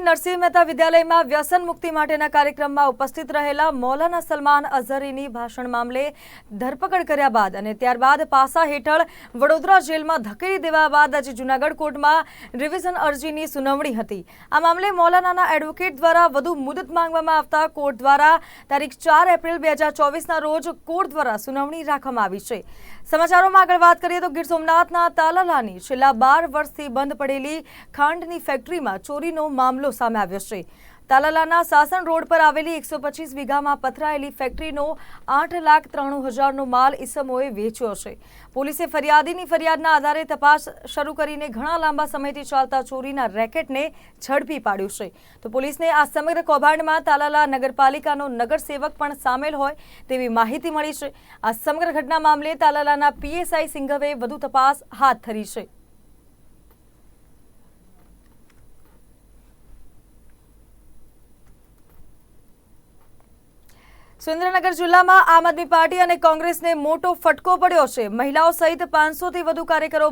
નરસિંહ મહેતા વિદ્યાલયમાં વ્યસન મુક્તિ માટેના કાર્યક્રમમાં ઉપસ્થિત રહેલા મૌલાના સલમાન અઝહરીની ભાષણ મામલે ધરપકડ કર્યા બાદ અને ત્યારબાદ પાસા હેઠળ વડોદરા જેલમાં ધકેલી દેવા બાદ આજે જૂનાગઢ કોર્ટમાં રિવિઝન અરજીની સુનાવણી હતી. આ મામલે મૌલાનાના એડવોકેટ દ્વારા વધુ મુદત માંગવામાં આવતા કોર્ટ દ્વારા તારીખ ચાર એપ્રિલ બે હજાર ચોવીસના રોજ કોર્ટ દ્વારા સુનાવણી રાખવામાં આવી છે. સમાચારોમાં આગળ વાત કરીએ તો ગીર સોમનાથના તાલાલાની છેલ્લા બાર વર્ષથી બંધ પડેલી ખાંડની ફેક્ટરીમાં ચોરીનો મામલો સામે આવ્યો છે. તાલાલાના સાસણ રોડ પર આવેલી એકસો પચીસ વીઘામાં પથરાયેલી ફેક્ટરીનો આઠ લાખ ત્રાણું હજારનો માલ ઇસમોએ વેચ્યો છે. પોલીસે ફરિયાદીની ફરિયાદના આધારે તપાસ શરૂ કરીને ઘણા લાંબા સમયથી ચાલતા ચોરીના રેકેટને ઝડપી પાડ્યું છે. તો પોલીસને આ સમગ્ર કૌભાંડમાં તાલાલા નગરપાલિકાનો નગરસેવક પણ સામેલ હોય તેવી માહિતી મળી છે. આ સમગ્ર ઘટના મામલે તાલાલાના પીએસઆઈ સિંઘવે વધુ તપાસ હાથ ધરી છે. સુરેન્દ્રનગર જિલ્લામાં આમ આદમી પાર્ટી અને કોંગ્રેસને મોટો ફટકો પડ્યો છે. મહિલાઓ સહિત પાંચસોથી વધુ કાર્યકરો